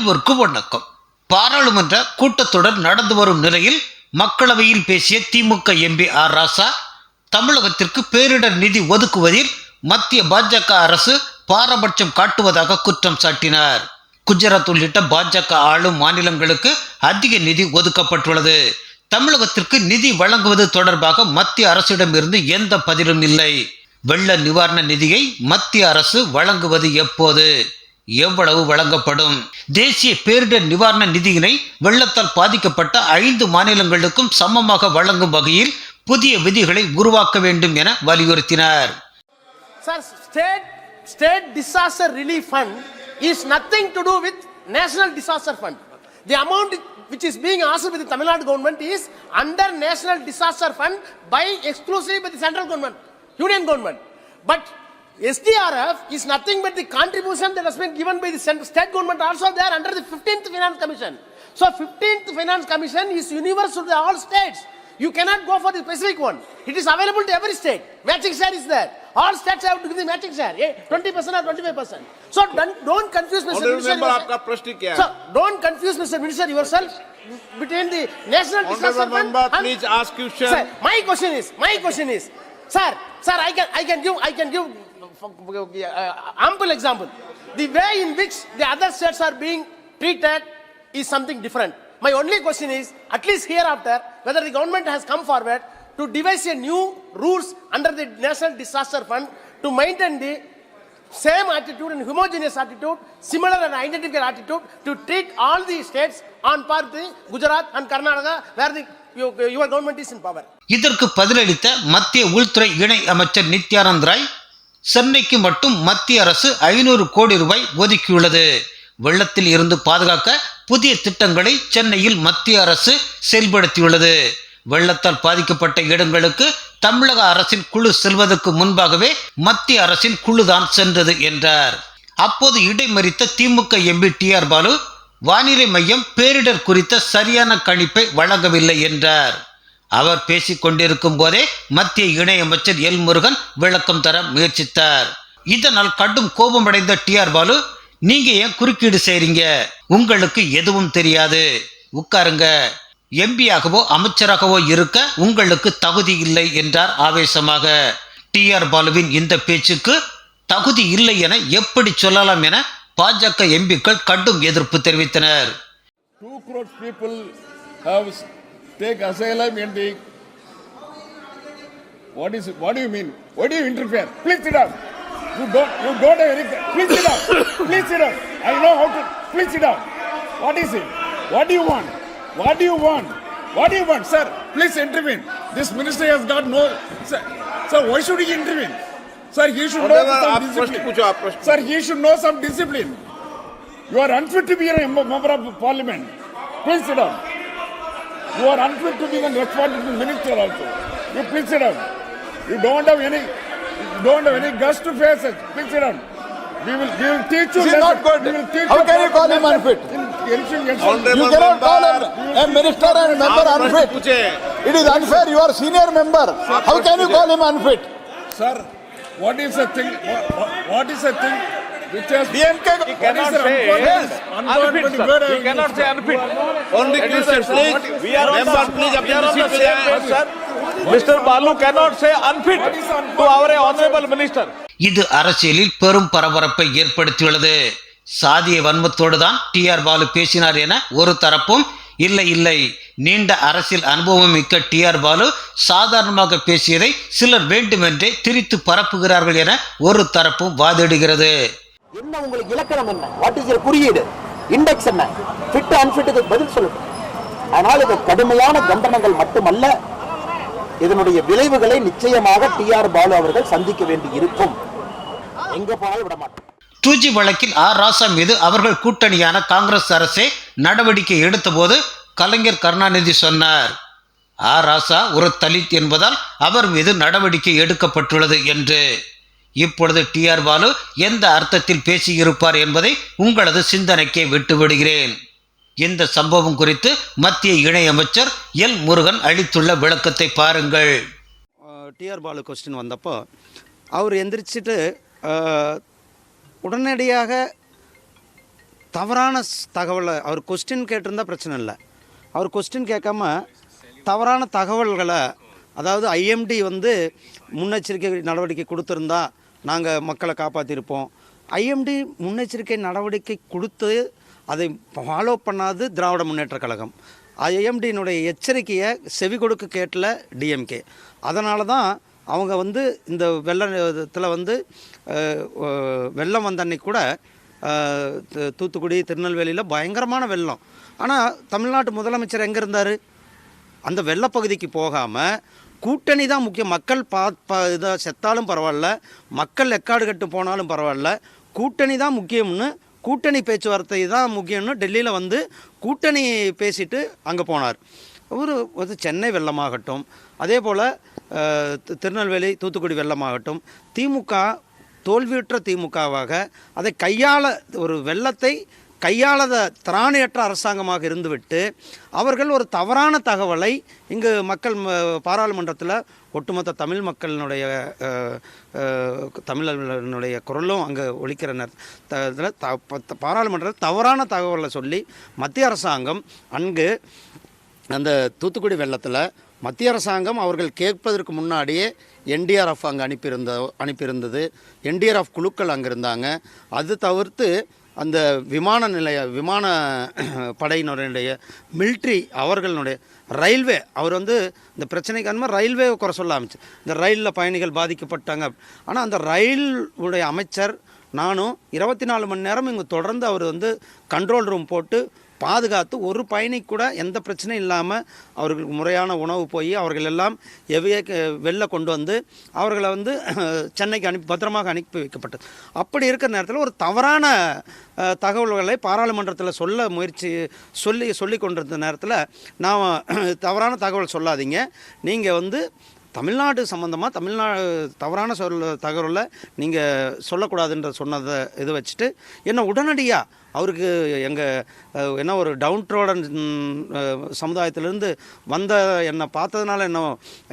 அனைவருக்கும் வணக்கம் பாராளுமன்ற கூட்டத்தொடர் நடந்து வரும் நிலையில் மக்களவையில் பேசிய திமுக எம்பி ஆர் ராசா தமிழகத்திற்கு பேரிடர் நிதி ஒதுக்குவதில் மத்திய பாஜக அரசு பாரபட்சம் காட்டுவதாக குற்றம் சாட்டினார். குஜராத் உள்ளிட்ட பாஜக ஆளும் மாநிலங்களுக்கு அதிக நிதி ஒதுக்கப்பட்டுள்ளது. தமிழகத்திற்கு நிதி வழங்குவது தொடர்பாக மத்திய அரசிடமிருந்து எந்த பதிலும் இல்லை. வெள்ள நிவாரண நிதியை மத்திய அரசு வழங்குவது எப்போது? எவ்வளவு வழங்கப்படும் தேசிய பேரிடர் நிவாரண நிதியினை வெள்ளத்தால் பாதிக்கப்பட்ட ஐந்து மாநிலங்களுக்கும் சமமாக வழங்கும் வகையில் புதிய விதிகளை உருவாக்க வேண்டும் என வலியுறுத்தினார் sir state state disaster relief fund is nothing to do with national disaster fund the amount which is being ஆசர் by Tamil Nadu government is under is under fund by Fund by central government union government but SDRF is nothing but the contribution that has been given by the state government also they are under the 15th Finance Commission. So 15th Finance Commission is universal to all states. You cannot go for the specific one. It is available to every state. Matching share is there. All states have to give the matching share. Eh? 20% or 25%. So don't, don't confuse Mr. Minister. Yourself. So don't confuse Mr. Minister yourself between the national disaster member, please ask question. Sir, my question is, my question is, sir, sir, I can, I can give, I can give ample example. The way in which the other states are being treated is something different. My only question is, at least hereafter, whether the government has come forward to devise a new rules under the National Disaster Fund to maintain the same attitude and homogeneous attitude, similar and identical attitude to treat all the states on par with the Gujarat and Karnataka where the, your government is in power. இதற்கு பதிலளித்த மத்திய உள்துறை இணை அமைச்சர் நித்யானந்த் ராய் சென்னைக்கு மட்டும் மத்திய அரசு ஐநூறு கோடி ரூபாய் ஒதுக்கியுள்ளது. வெள்ளத்தில் இருந்து பாதுகாக்க புதிய திட்டங்களை சென்னையில் மத்திய அரசு செயல்படுத்தியுள்ளது. வெள்ளத்தால் பாதிக்கப்பட்ட இடங்களுக்கு தமிழக அரசின் குழு செல்வதற்கு முன்பாகவே மத்திய அரசின் குழுதான் சென்றது என்றார். அப்போது இடைமறித்த DMK MP T R Baalu வானிலை மையம் பேரிடர் குறித்த சரியான கணிப்பை வழங்கவில்லை என்றார். அவர் பேசிக் கொண்டிருக்கும் போதே மத்திய இணையமைச்சர் எல் முருகன் விளக்கம் தர முயற்சித்தார். இதனால் கடும் கோபமடைந்த டி ஆர் பாலு நீங்க ஏன் குறுக்கீடு செய்றீங்க? உங்களுக்கு எதுவும் தெரியாது. உட்காருங்க. எம்பியாகவோ அமைச்சராகவோ இருக்க உங்களுக்கு தகுதி இல்லை என்றார் ஆவேசமாக. டி ஆர் பாலுவின் இந்த பேச்சுக்கு தகுதி இல்லை என எப்படி சொல்லலாம் என பாஜக எம்பிக்கள் கடும் எதிர்ப்பு தெரிவித்தனர். take asylum in the. What is? What do you mean? Why do you interfere? Please sit down. You don't. You don't have. Please sit down. Please sit down. I know how to. Please sit down. What is it? What do you want? What do you want? What do you want, sir? Please intervene. This ministry has got no. Sir, sir why should he intervene? Sir, he should know some discipline. Sir, he should know some discipline. You are unfit to be a member of parliament. Please sit down. You are unfit to be the next political minister also. You piss it up. You don't have any you don't have any guts to face it. Piss it up. We will, we will teach you. She's not good. We will teach How you can you call him unfit? You cannot call a, a minister and member unfit. It is unfair. You are senior member. How can you call him unfit? Sir, what is the thing? What, what is the thing? which has DMK he cannot say yes, unfit, sir. He cannot say unfit. Only Mr. Please, we are member, please, we are on the same page, sir. Mr. Balu cannot say unfit to our honorable minister. இது அரசியலில் பெரும் பரபரப்பை ஏற்படுத்தியுள்ளது சாதிய வன்மத்தோடு தான் D R Balu பேசினார் என ஒரு தரப்பும் இல்லை இல்லை நீண்ட அரசியல் அனுபவம் மிக்க டி ஆர் பாலு சாதாரணமாக பேசியதை சிலர் வேண்டுமென்றே திரித்து பரப்புகிறார்கள் என ஒரு தரப்பும் வாதிடுகிறது என்ன உங்களுக்கு இலக்கணம் என்ன? வாட் இஸ் யர் குறியீடு? இண்டெக்ஸ் என்ன? ஃபிட் அன்ஃபிட்டுக்கு பதில் சொல்லட்டும். ஆனால் இது கடுமையான கண்டனங்கள் மட்டுமல்ல இதனுடைய விளைவுகளை நிச்சயமாக டி ஆர் பாலு அவர்கள் சந்திக்க வேண்டி இருக்கும் எங்க போனாலும் விட மாட்டோம். டூ ஜி வழக்கில் ஆர் ராசா மீது அவர்கள் கூட்டணியான காங்கிரஸ் அரசே நடவடிக்கை எடுத்தபோது கலைஞர் கருணாநிதி சொன்னார். ஆர் ராசா ஒரு தலித் என்பதால் அவர் மீது நடவடிக்கை எடுக்கப்பட்டுள்ளது என்று. இப்பொழுது டி ஆர் பாலு எந்த அர்த்தத்தில் பேசியிருப்பார் என்பதை உங்களது சிந்தனைக்கே விட்டுவிடுகிறேன். இந்த சம்பவம் குறித்து மத்திய இணையமைச்சர் எல் முருகன் அளித்துள்ள விளக்கத்தை பாருங்கள். டிஆர் பாலு கொஸ்டின் வந்தப்போ அவர் எந்திரிச்சிட்டு உடனடியாக தவறான தகவலை அவர் கொஸ்டின் கேட்டிருந்தால் பிரச்சனை இல்லை. அவர் கொஸ்டின் கேட்காம தவறான தகவல்களை அதாவது ஐஎம்டி வந்து முன்னெச்சரிக்கை நடவடிக்கை கொடுத்துருந்தா நாங்கள் மக்களை காப்பாற்றிருப்போம் ஐஎம்டி முன்னெச்சரிக்கை நடவடிக்கை கொடுத்து அதை ஃபாலோ பண்ணாது திராவிட முன்னேற்றக் கழகம். ஐஎம்டியினுடைய எச்சரிக்கையை செவி கொடுக்க கேட்டல டிஎம்கே அதனால தான் அவங்க வந்து இந்த வெள்ளத்தில் வந்து வெள்ளம் வந்த அன்னைக்கு கூட தூத்துக்குடி திருநெல்வேலியில் பயங்கரமான வெள்ளம். ஆனால் தமிழ்நாட்டு முதலமைச்சர் எங்கே இருந்தார்? அந்த வெள்ளப்பகுதிக்கு போகாமல் கூட்டணி தான் முக்கியம். மக்கள் பா பா இதாக செத்தாலும் பரவாயில்ல. மக்கள் எக்காடு கட்டு போனாலும் பரவாயில்ல. கூட்டணி தான் முக்கியம்னு கூட்டணி பேச்சுவார்த்தை தான் முக்கியம்னு டெல்லியில் வந்து கூட்டணி பேசிட்டு அங்கே போனார். ஒரு வந்து சென்னை வெள்ளமாகட்டும் அதே போல் திருநெல்வேலி தூத்துக்குடி வெள்ளமாகட்டும் திமுக தோல்வியுற்ற திமுகவாக அதை கையாள ஒரு வெள்ளத்தை கையாளத திராணியற்ற அரசாங்கமாக இருந்துவிட்டு அவர்கள் ஒரு தவறான தகவலை இங்கு மக்கள் பாராளுமன்றத்தில் ஒட்டுமொத்த தமிழ் மக்களினுடைய அஹ், தமிழர்களுடைய குரலும் அங்கே ஒழிக்கிற நேரத்தில் த பாராளுமன்றத்தில் தவறான தகவலை சொல்லி மத்திய அரசாங்கம் அங்கு அந்த தூத்துக்குடி வெள்ளத்தில் மத்திய அரசாங்கம் அவர்கள் கேட்பதற்கு முன்னாடியே என்டிஆர்எஃப் அங்கே அனுப்பியிருந்த அனுப்பியிருந்தது. என்டிஆர்எஃப் குழுக்கள் அங்கே இருந்தாங்க அது தவிர்த்து அந்த விமான நிலைய விமான படையினருடைய மில்ட்ரி அவர்களுடைய ரயில்வே அவர் வந்து இந்த பிரச்சனைக்கு ரயில்வே குறை சொல்ல ஆரம்பிச்சு. இந்த ரயிலில் பயணிகள் பாதிக்கப்பட்டாங்க. ஆனால் அந்த ரயில் உடைய அமைச்சர் நானும் இருபத்தி நாலு மணி நேரம் இங்கே தொடர்ந்து அவர் வந்து கண்ட்ரோல் ரூம் போட்டு பாதுகாத்து ஒரு பயணி கூட எந்த பிரச்சனையும் இல்லாமல் அவர்களுக்கு முறையான உணவு போய் அவர்கள் எல்லாம் எவைய வெளில கொண்டு வந்து அவர்களை வந்து சென்னைக்கு அனுப்பி பத்திரமாக அனுப்பி வைக்கப்பட்டது. அப்படி இருக்கிற நேரத்தில் ஒரு தவறான தகவல்களை பாராளுமன்றத்தில் சொல்ல முயற்சி சொல்லி சொல்லி கொண்டிருந்த நேரத்தில் நான் தவறான தகவல் சொல்லாதீங்க. நீங்கள் வந்து தமிழ்நாடு சம்மந்தமாக தமிழ்நாடு தவறான சொல் தகவலை நீங்கள் சொல்லக்கூடாதுன்ற சொன்னதை இது வச்சுட்டு என்ன உடனடியாக அவருக்கு எங்கள் என்ன ஒரு டவுன்ட்ரோடன் சமுதாயத்திலேருந்து வந்த என்னை பார்த்ததுனால என்ன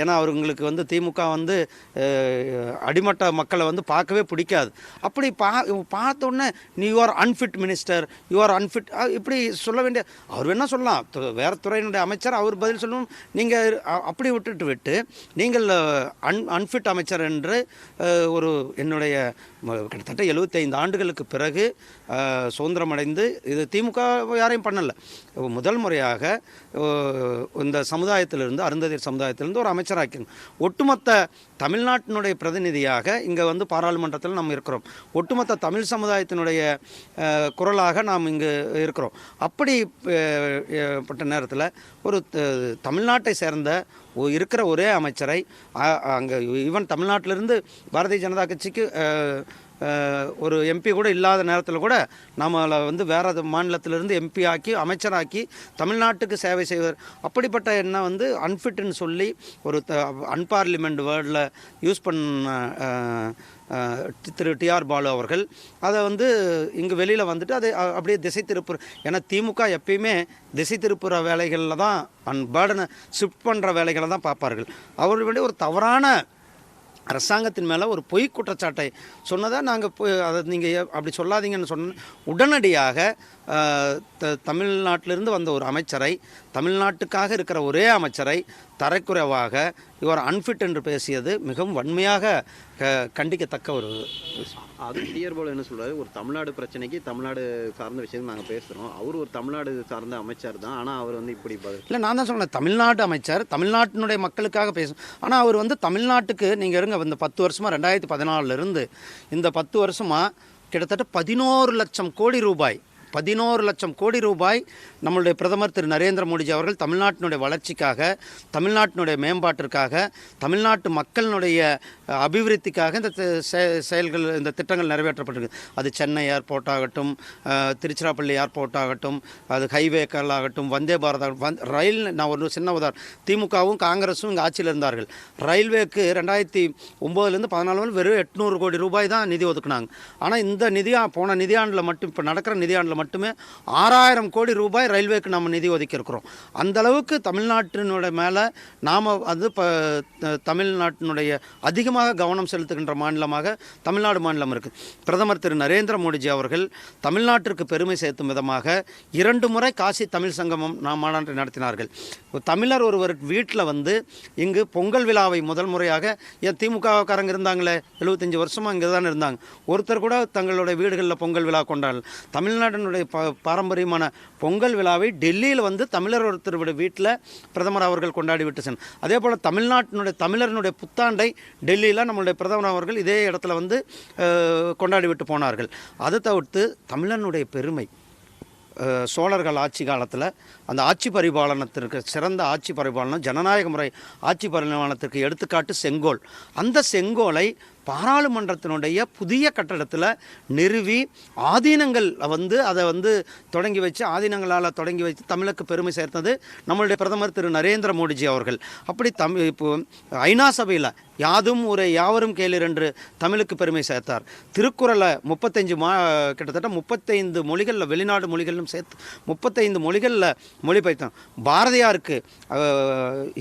ஏன்னா அவருங்களுக்கு வந்து திமுக வந்து அடிமட்ட மக்களை வந்து பார்க்கவே பிடிக்காது. அப்படி பா பார்த்தோன்னே நீ you are unfit minister you are unfit இப்படி சொல்ல வேண்டிய அவர் வேணால் சொல்லலாம். வேறு துறையினுடைய அமைச்சர் அவர் பதில் சொல்லணும். நீங்கள் அப்படி விட்டுட்டு விட்டு நீங்கள் அன் அன்ஃபிட் அமைச்சர் என்று ஒரு என்னுடைய கிட்டத்தட்ட எழுபத்தைந்து ஆண்டுகளுக்கு பிறகு சுதந்திர சுதந்திரம் அடைந்து இது திமுக யாரையும் பண்ணலை. முதல் முறையாக இந்த சமுதாயத்திலிருந்து அருந்ததிர் சமுதாயத்திலிருந்து ஒரு அமைச்சராக்கணும் ஒட்டுமொத்த தமிழ்நாட்டினுடைய பிரதிநிதியாக இங்கே வந்து பாராளுமன்றத்தில் நாம் இருக்கிறோம். ஒட்டுமொத்த தமிழ் சமுதாயத்தினுடைய குரலாக நாம் இங்கு இருக்கிறோம். அப்படி பட்ட நேரத்தில் ஒரு தமிழ்நாட்டை சேர்ந்த ஒ- இருக்கிற ஒரே அமைச்சரை அங்கே ஈவன் தமிழ்நாட்டிலிருந்து பாரதிய ஜனதா கட்சிக்கு ஒரு எம்பி கூட இல்லாத நேரத்தில் கூட நம்மளை வந்து வேறு மாநிலத்திலிருந்து எம்பி ஆக்கி அமைச்சராக்கி தமிழ்நாட்டுக்கு சேவை செய்வார். அப்படிப்பட்ட என்ன வந்து அன்ஃபிட்னு சொல்லி ஒரு அன்பார்லிமெண்ட் வேர்டில் யூஸ் பண்ண திரு டிஆர் பாலு அவர்கள் அதை வந்து இங்கே வெளியில் வந்துட்டு அதை அப்படியே திசை திருப்புற ஏன்னா திமுக எப்பயுமே திசை திருப்புற வேலைகளில் தான் அன் பேர்டனை ஷிஃப்ட் பண்ணுற வேலைகளை தான் பார்ப்பார்கள். அவர்களுடைய ஒரு தவறான அரசாங்கத்தின் மேலே ஒரு பொய் குற்றச்சாட்டை சொன்னதாக நாங்கள் அதை நீங்கள் அப்படி சொல்லாதீங்கன்னு சொன்ன உடனடியாக த- தமிழ்நாட்டிலிருந்து வந்த ஒரு அமைச்சரை தமிழ்நாட்டுக்காக இருக்கிற ஒரே அமைச்சரை தரைக்குறைவாக இவர் அன்ஃபிட் என்று பேசியது மிகவும் வன்மையாக க- கண்டிக்கத்தக்க ஒரு. அது டிஆர் பாலு என்ன சொல்றாரு? ஒரு தமிழ்நாடு பிரச்சனைக்கு தமிழ்நாடு சார்ந்த விஷயம் நாங்கள் பேசுகிறோம் அவர் ஒரு தமிழ்நாடு சார்ந்த அமைச்சர் தான். ஆனால் அவர் வந்து இப்படி இல்லை நான் தான் சொன்னேன். தமிழ்நாட்டு அமைச்சர் தமிழ்நாட்டினுடைய மக்களுக்காக பேசும். ஆனால் அவர் வந்து தமிழ்நாட்டுக்கு நீங்கள் இருங்க இந்த பத்து வருஷமாக ரெண்டாயிரத்தி பதினாலிருந்து இந்த பத்து வருஷமாக கிட்டத்தட்ட பதினோரு லட்சம் கோடி ரூபாய் பதினோரு லட்சம் கோடி ரூபாய் நம்மளுடைய பிரதமர் திரு நரேந்திர மோடிஜி அவர்கள் தமிழ்நாட்டினுடைய வளர்ச்சிக்காக தமிழ்நாட்டினுடைய மேம்பாட்டிற்காக தமிழ்நாட்டு மக்களினுடைய அபிவிருத்திக்காக இந்த செ- செயல்கள் இந்த திட்டங்கள் நிறைவேற்றப்பட்டிருக்கு. அது சென்னை ஏர்போர்ட் ஆகட்டும் திருச்சிராப்பள்ளி ஏர்போர்ட் ஆகட்டும் அது ஹைவேக்கள் ஆகட்டும் வந்தே பாரத் ஆகட்டும், வந் ரயில் நான் ஒரு சின்ன உதாரணம் திமுகவும் காங்கிரஸும் இங்கே ஆட்சியில் இருந்தார்கள். ரயில்வேக்கு ரெண்டாயிரத்தி ஒம்போதுலேருந்து பதினாலு வரை வெறும் எட்நூறு கோடி ரூபாய் தான் நிதி ஒதுக்குனாங்க. ஆனால் இந்த நிதியா போன நிதியாண்டில் மட்டும் இப்போ நடக்கிற நிதியாண்டில் மட்டுமே ஆறாயிரம் கோடி ரூபாய் ரயில்வேக்கு நம்ம நிதி ஒதுக்கியிருக்கிறோம். அந்த அளவுக்கு தமிழ்நாட்டினுடைய மேலே நாம் வந்து இப்போ தமிழ்நாட்டினுடைய அதிகமாக கவனம் செலுத்துகின்ற மாநிலமாக தமிழ்நாடு மாநிலம் இருக்குது பிரதமர் திரு நரேந்திர மோடிஜி அவர்கள் தமிழ்நாட்டிற்கு பெருமை சேர்த்தும் விதமாக இரண்டு முறை காசி தமிழ் சங்கமம் நாம் மாநாட்டை நடத்தினார்கள். தமிழர் ஒருவர் வீட்டில் வந்து இங்கு பொங்கல் விழாவை முதல் முறையாக ஏன் திமுகக்காரங்க இருந்தாங்களே? எழுபத்தஞ்சு வருஷமாக இங்கே தான் இருந்தாங்க. ஒருத்தர் கூட தங்களுடைய வீடுகளில் பொங்கல் விழா கொண்டாடல. தமிழ்நாட்டினுடைய ப பாரம்பரியமான பொங்கல் விழாவை டெல்லியில் வந்து தமிழர் ஒருத்தருடைய வீட்டில் பிரதமர் அவர்கள் கொண்டாடி விட்டு சென்றார் அதே போல் தமிழ்நாட்டினுடைய தமிழரினுடைய புத்தாண்டை டெல்லியில் நம்மளுடைய பிரதமர் அவர்கள் இதே இடத்துல வந்து கொண்டாடி விட்டு போனார்கள். அதை தவிர்த்து தமிழனுடைய பெருமை சோழர்கள் ஆட்சி காலத்தில் அந்த ஆட்சி பரிபாலனத்திற்கு சிறந்த ஆட்சி பரிபாலனம் ஜனநாயக முறை ஆட்சி பரிபாலனத்திற்கு எடுத்துக்காட்டு செங்கோல். அந்த செங்கோலை பாராளுமன்றத்தினுடைய புதிய கட்டடத்தில் நிறுவி ஆதீனங்கள் வந்து அதை வந்து தொடங்கி வச்சு ஆதீனங்களால் தொடங்கி வச்சு தமிழுக்கு பெருமை சேர்த்தது நம்மளுடைய பிரதமர் திரு நரேந்திர மோடிஜி அவர்கள். அப்படி தமிழ் இப்போ ஐநா சபையில் யாதும் ஒரு யாவரும் கேளீர் என்று தமிழுக்கு பெருமை சேர்த்தார். திருக்குறளை முப்பத்தஞ்சு மா கிட்டத்தட்ட முப்பத்தைந்து மொழிகளில் வெளிநாடு மொழிகளிலும் சேர்த்து முப்பத்தைந்து மொழிகளில் மொழிபெயர்த்தோம். பாரதியாருக்கு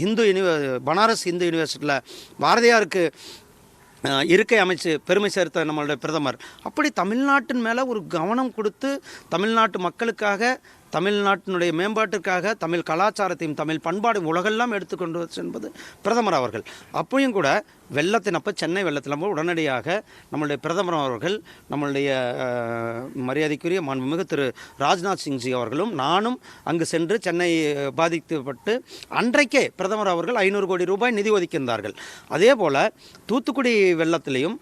இந்து யூனிவ பனாரஸ் இந்து யூனிவர்சிட்டியில் பாரதியாருக்கு இருக்கை அமைச்சு பெருமை சேர்த்த நம்மளுடைய பிரதமர். அப்படி தமிழ்நாட்டின் மேலே ஒரு கவனம் கொடுத்து தமிழ்நாட்டு மக்களுக்காக தமிழ்நாட்டினுடைய மேம்பாட்டிற்காக தமிழ் கலாச்சாரத்தையும் தமிழ் பண்பாடும் உலகெல்லாம் எடுத்துக்கொண்டு என்பது பிரதமர் அவர்கள். அப்பயும் கூட வெள்ளத்தினப்ப சென்னை வெள்ளத்தினப்ப உடனடியாக நம்மளுடைய பிரதமர் அவர்கள் நம்மளுடைய மரியாதைக்குரிய மாண்புமிகு திரு ராஜ்நாத் சிங்ஜி அவர்களும் நானும் அங்கு சென்று சென்னை பாதிக்கப்பட்டு அன்றைக்கே பிரதமர் அவர்கள் ஐநூறு கோடி ரூபாய் நிதி ஒதுக்கியிருந்தார்கள். அதே போல் தூத்துக்குடி வெள்ளத்திலையும்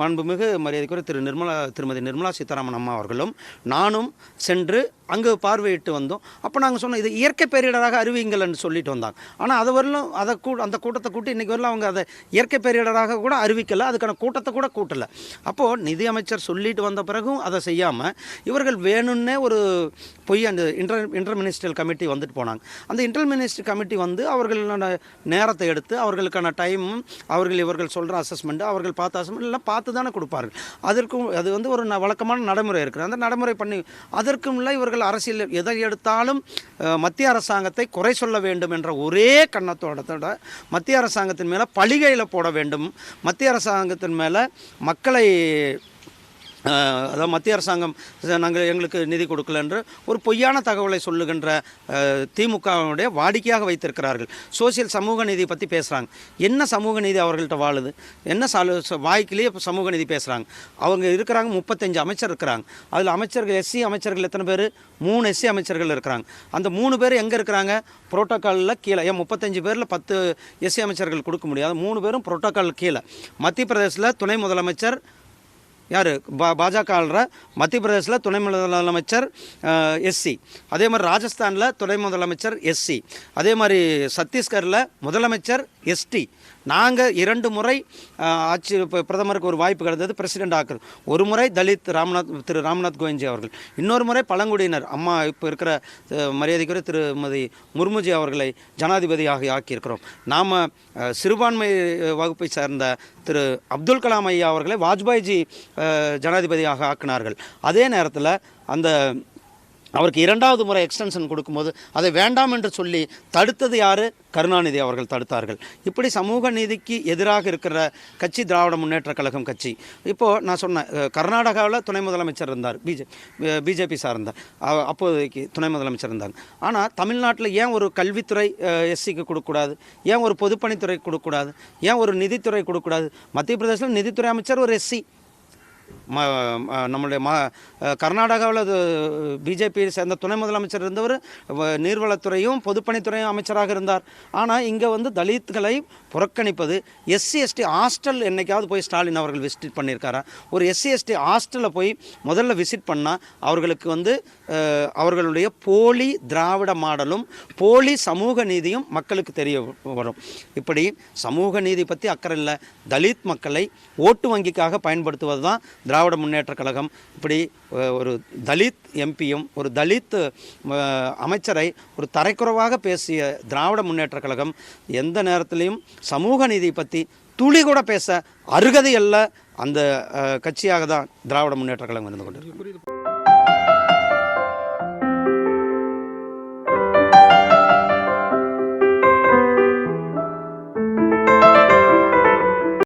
மாண்புமிகு மரியாதைக்குரிய திரு நிர்மலா திருமதி நிர்மலா சீதாராமன் அம்மா அவர்களும் நானும் சென்று அங்கே பார்வையிட்டு வந்தோம். அப்போ நாங்கள் சொன்னோம் இது இயற்கை பேரிடராக அறிவிங்கள்னு சொல்லிட்டு வந்தாங்க. ஆனால் அது வரலும் அதை கூ அந்த கூட்டத்தை கூட்டி இன்றைக்கி வரலும் அவங்க அதை இயற்கை பேரிடராக கூட அறிவிக்கலை. அதுக்கான கூட்டத்தை கூட கூட்டலை. அப்போது நிதியமைச்சர் சொல்லிட்டு வந்த பிறகும் அதை செய்யாமல் இவர்கள் வேணும்னே ஒரு பொய் அந்த இன்டர் இன்டர் மினிஸ்ட்ரியல் கமிட்டி வந்துட்டு போனாங்க. அந்த இன்டர் மினிஸ்ட்ரி கமிட்டி வந்து அவர்களோட நேரத்தை எடுத்து அவர்களுக்கான டைமும் அவர்கள் இவர்கள் சொல்கிற அசஸ்மெண்ட் அவர்கள் பார்த்த அசஸ்மெண்ட் எல்லாம் பார்த்து தானே கொடுப்பார்கள். அதற்கும் அது வந்து ஒரு ந- வழக்கமான நடைமுறை இருக்குது. அந்த நடைமுறை பண்ணி அதற்கும் இல்லை இவர்கள் அரசியல் எதை எடுத்தாலும் மத்திய அரசாங்கத்தை குறை சொல்ல வேண்டும் என்ற ஒரே கண்ணத்தோட மத்திய அரசாங்கத்தின் மேலே பழிகையில் போட வேண்டும். மத்திய அரசாங்கத்தின் மேலே மக்களை அதாவது மத்திய அரசாங்கம் நாங்கள் எங்களுக்கு நிதி கொடுக்கல என்று ஒரு பொய்யான தகவலை சொல்லுகின்ற திமுகவினுடைய வாடிக்கையாக வைத்திருக்கிறார்கள். சோசியல் சமூக நீதி பற்றி பேசுகிறாங்க என்ன சமூக நீதி அவர்கள்ட்ட வாழுது? என்ன சாலு வாய்க்கிலேயே சமூக நீதி பேசுகிறாங்க அவங்க இருக்கிறாங்க முப்பத்தஞ்சு அமைச்சர் இருக்கிறாங்க. அதில் அமைச்சர்கள் எஸ்சி அமைச்சர்கள் எத்தனை பேர்? மூணு எஸ்சி அமைச்சர்கள் இருக்கிறாங்க. அந்த மூணு பேர் எங்கே இருக்கிறாங்க? புரோட்டோக்காலில் கீழே. ஏன் முப்பத்தஞ்சு பேரில் பத்து எஸ்சி அமைச்சர்கள் கொடுக்க முடியாது. மூணு பேரும் புரோட்டோக்கால் கீழே. மத்திய பிரதேசில் துணை முதலமைச்சர் யார்? பா பாஜக ஆள்ற மத்திய பிரதேசில் துணை முதலமைச்சர் எஸ்சி அதே மாதிரி ராஜஸ்தானில் துணை முதலமைச்சர் எஸ்சி அதே மாதிரி சத்தீஸ்கரில் முதலமைச்சர் எஸ்டி நாங்கள் இரண்டு முறை ஆட்சி இப்போ பிரதமருக்கு ஒரு வாய்ப்பு கிடைத்தது பிரசிடென்ட் ஆக்குறது. ஒரு முறை தலித் ராம்நாத் திரு ராம்நாத் கோவிந்த்ஜி அவர்கள். இன்னொரு முறை பழங்குடியினர் அம்மா இப்போ இருக்கிற மரியாதைக்குரிய திருமதி முர்முஜி அவர்களை ஜனாதிபதியாக ஆக்கியிருக்கிறோம். நாம் சிறுபான்மை வகுப்பை சேர்ந்த திரு அப்துல் கலாம் ஐயா அவர்களை வாஜ்பாய்ஜி ஜனாதிபதியாக ஆக்கினார்கள். அதே நேரத்தில் அந்த அவருக்கு இரண்டாவது முறை எக்ஸ்டென்ஷன் கொடுக்கும்போது அதை வேண்டாம் என்று சொல்லி தடுத்தது யார்? கருணாநிதி அவர்கள் தடுத்தார்கள். இப்படி சமூக நீதிக்கு எதிராக இருக்கிற கட்சி திராவிட முன்னேற்றக் கழகம் கட்சி. இப்போது நான் சொன்னேன் கர்நாடகாவில் துணை முதலமைச்சர் இருந்தார். பிஜே பிஜேபி சார்ந்தார். இருந்தார் அப்போதைக்கு துணை முதலமைச்சர் இருந்தாங்க ஆனால் தமிழ்நாட்டில் ஏன் ஒரு கல்வித்துறை எஸ்சிக்கு கொடுக்கக்கூடாது? ஏன் ஒரு பொதுப்பணித்துறை கொடுக்கக்கூடாது? ஏன் ஒரு நிதித்துறை கொடுக்கக்கூடாது? மத்திய பிரதேசத்தில் நிதித்துறை அமைச்சர் ஒரு எஸ்சி ம நம்மளுடைய ம கர்நாடகாவில் பிஜேபியை சேர்ந்த துணை முதலமைச்சர் இருந்தவர் வ- நீர்வளத்துறையும் பொதுப்பணித்துறையும் அமைச்சராக இருந்தார். ஆனால் இங்கே வந்து தலித்களை புறக்கணிப்பது எஸ்சி எஸ்டி ஹாஸ்டல் என்னைக்காவது போய் ஸ்டாலின் அவர்கள் விசிட் பண்ணியிருக்காரா? ஒரு எஸ்சி எஸ்டி ஹாஸ்டலில் போய் முதல்ல விசிட் பண்ணால் அவர்களுக்கு வந்து அவர்களுடைய போலி திராவிட மாடலும் போலி சமூக நீதியும் மக்களுக்கு தெரிய வரும். இப்படி சமூக நீதி பற்றி அக்கறை இல்லை தலித் மக்களை ஓட்டு வங்கிக்காக பயன்படுத்துவது தான் திராவிட முன்னேற்றக் கழகம் இப்படி ஒரு தலித் எம்பியும் ஒரு தலித் அமைச்சரை ஒரு தரைக்குறைவாக பேசிய திராவிட முன்னேற்றக் கழகம் எந்த நேரத்திலையும் சமூக நீதி பற்றி துளி கூட பேச அருகதை அல்ல அந்த கட்சியாக தான் திராவிட முன்னேற்றக் கழகம் இருந்து கொண்டிருக்கு